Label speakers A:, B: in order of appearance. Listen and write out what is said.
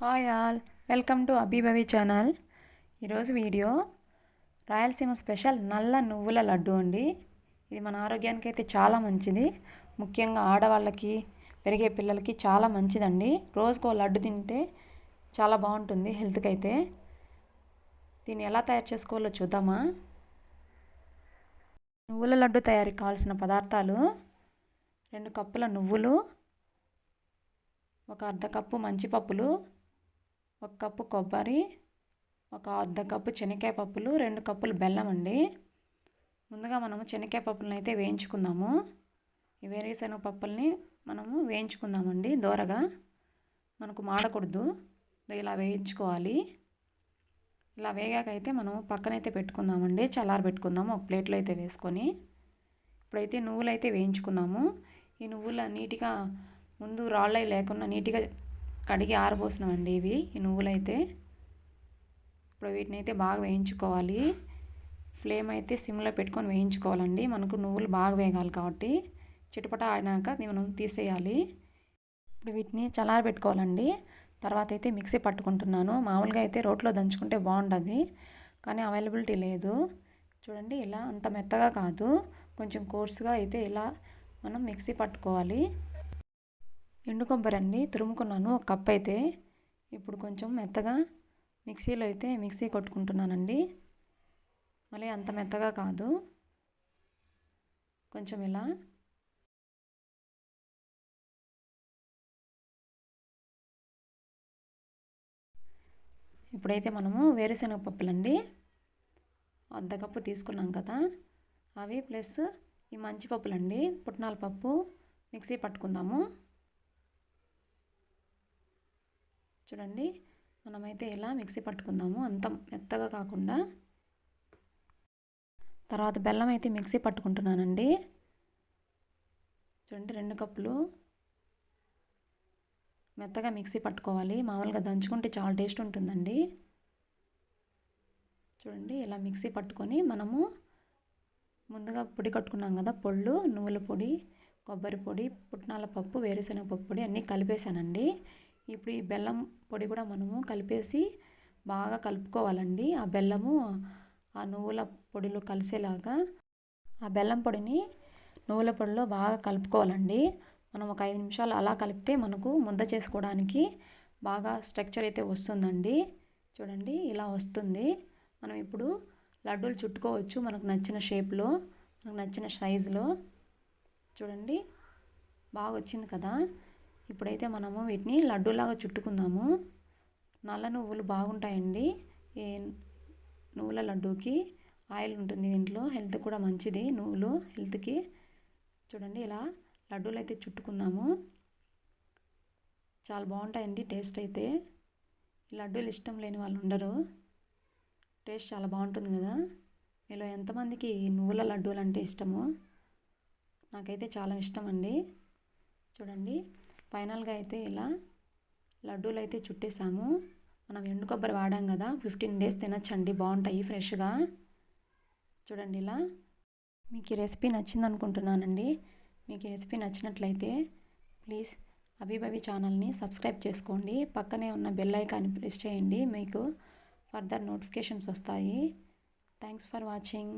A: Hi all welcome to Abhibhavi channel. ఈరోజు video Rayalaseema special నల్ల నువ్వుల లడ్డు అండి. ఇది మన ఆరోగ్యానికి అయితే చాలా మంచిది. ముఖ్యంగా ఆడవాళ్ళకి పెరిగే పిల్లలకి చాలా మంచిదండి. రోజుకో లడ్డు తింటే చాలా బాగుంటుంది హెల్త్కి అయితే దీన్ని ఎలా తయారు చేసుకోవాలో చూద్దామా? నువ్వుల లడ్డు తయారీకి కావాల్సిన పదార్థాలు రెండు కప్పుల నువ్వులు ఒక అర్ధ కప్పు మంచిపప్పులు ఒక కప్పు కొబ్బరి ఒక అర్ధ కప్పు శనగకాయ పప్పులు రెండు కప్పులు బెల్లం అండి. ముందుగా మనము శనగకాయ పప్పులను అయితే వేయించుకుందాము. ఈ వేరుశనగ పప్పుల్ని మనము వేయించుకుందామండి దోరగా. మనకు మాడకూడదు. ఇలా వేయించుకోవాలి. ఇలా వేగాక అయితే మనం పక్కనైతే పెట్టుకుందామండి. చల్లార పెట్టుకుందాము. ఒక ప్లేట్లో అయితే వేసుకొని. ఇప్పుడైతే నువ్వులు అయితే వేయించుకుందాము. ఈ నువ్వుల నీట్గా ముందు రాళ్ళై లేకుండా నీట్గా కడిగి ఆరబోసినామండి ఇవి. ఈ నువ్వులైతే ఇప్పుడు వీటిని అయితే బాగా వేయించుకోవాలి. ఫ్లేమ్ అయితే సిమ్లో పెట్టుకొని వేయించుకోవాలండి. మనకు నువ్వులు బాగా వేగాలి కాబట్టి చిటపట ఆడినాక మనం తీసేయాలి. ఇప్పుడు వీటిని చలార పెట్టుకోవాలండి. తర్వాత అయితే మిక్సీ పట్టుకుంటున్నాను. మామూలుగా అయితే రోట్లో దంచుకుంటే బాగుంటుంది కానీ అవైలబిలిటీ లేదు. చూడండి ఇలా అంత మెత్తగా కాదు. కొంచెం కోర్సుగా అయితే ఇలా మనం మిక్సీ పట్టుకోవాలి. ఎండు కొబ్బరి అండి తురుముకున్నాను. ఒక కప్ అయితే ఇప్పుడు కొంచెం మెత్తగా మిక్సీలో అయితే మిక్సీ కొట్టుకుంటున్నానండి. మళ్ళీ అంత మెత్తగా కాదు. కొంచెం ఇలా ఇప్పుడైతే మనము వేరుశనగ పప్పులండి. అర్ధ కప్పు తీసుకున్నాం కదా. అవి ప్లస్ ఈ మంచి పప్పులండి. పుట్నాల పప్పు మిక్సీ పట్టుకుందాము. చూడండి. మనమైతే ఇలా మిక్సీ పట్టుకుందాము అంత మెత్తగా కాకుండా. తర్వాత బెల్లం అయితే మిక్సీ పట్టుకుంటున్నానండి. చూడండి రెండు కప్పులు. మెత్తగా మిక్సీ పట్టుకోవాలి. మామూలుగా దంచుకుంటే చాలా టేస్ట్ ఉంటుందండి. చూడండి ఇలా మిక్సీ పట్టుకొని మనము ముందుగా పొడి కట్టుకున్నాం కదా పొళ్ళు నువ్వుల పొడి కొబ్బరి పొడి పుట్నాల పప్పు వేరుశనగ పప్పు పొడి అన్నీ కలిపేసానండి ఇప్పుడు ఈ బెల్లం పొడి కూడా మనము కలిపేసి బాగా కలుపుకోవాలండి. ఆ బెల్లము ఆ నువ్వుల పొడిలో కలిసేలాగా ఆ బెల్లం పొడిని నువ్వుల పొడిలో బాగా కలుపుకోవాలండి. మనం ఒక ఐదు నిమిషాలు అలా కలిపితే మనకు ముద్ద చేసుకోవడానికి బాగా స్ట్రక్చర్ అయితే వస్తుందండి. చూడండి ఇలా వస్తుంది. మనం ఇప్పుడు లడ్డూలు చుట్టుకోవచ్చు మనకు నచ్చిన షేప్లో మనకు నచ్చిన సైజులో. చూడండి బాగా వచ్చింది కదా. ఇప్పుడైతే మనము వీటిని లడ్డూలాగా చుట్టుకుందాము. నల్ల నువ్వులు బాగుంటాయండి. ఈ నువ్వుల లడ్డూకి ఆయిల్ ఉంటుంది దీంట్లో. హెల్త్ కూడా మంచిది. నువ్వులు హెల్త్కి. చూడండి ఇలా లడ్డూలు అయితే చుట్టుకుందాము. చాలా బాగుంటాయండి టేస్ట్ అయితే. ఈ లడ్డూలు ఇష్టం లేని వాళ్ళు ఉండరు. టేస్ట్ చాలా బాగుంటుంది కదా. మీలో ఎంతమందికి నువ్వుల లడ్డూలు అంటే ఇష్టమో? నాకైతే చాలా ఇష్టం అండి చూడండి. ఫైనల్గా అయితే ఇలా లడ్డూలు అయితే చుట్టేసాము. మనం ఎండు కొబ్బరి వాడాం కదా ఫిఫ్టీన్ డేస్ తినచ్చండి బాగుంటాయి ఫ్రెష్గా. చూడండి ఇలా. మీకు ఈ రెసిపీ నచ్చింది అనుకుంటున్నానండి మీకు ఈ రెసిపీ నచ్చినట్లయితే ప్లీజ్ అభిభవి ఛానల్ని సబ్స్క్రైబ్ చేసుకోండి. పక్కనే ఉన్న బెల్ ఐకాన్ని ప్రెస్ చేయండి. మీకు ఫర్దర్ నోటిఫికేషన్స్ వస్తాయి. Thanks for watching.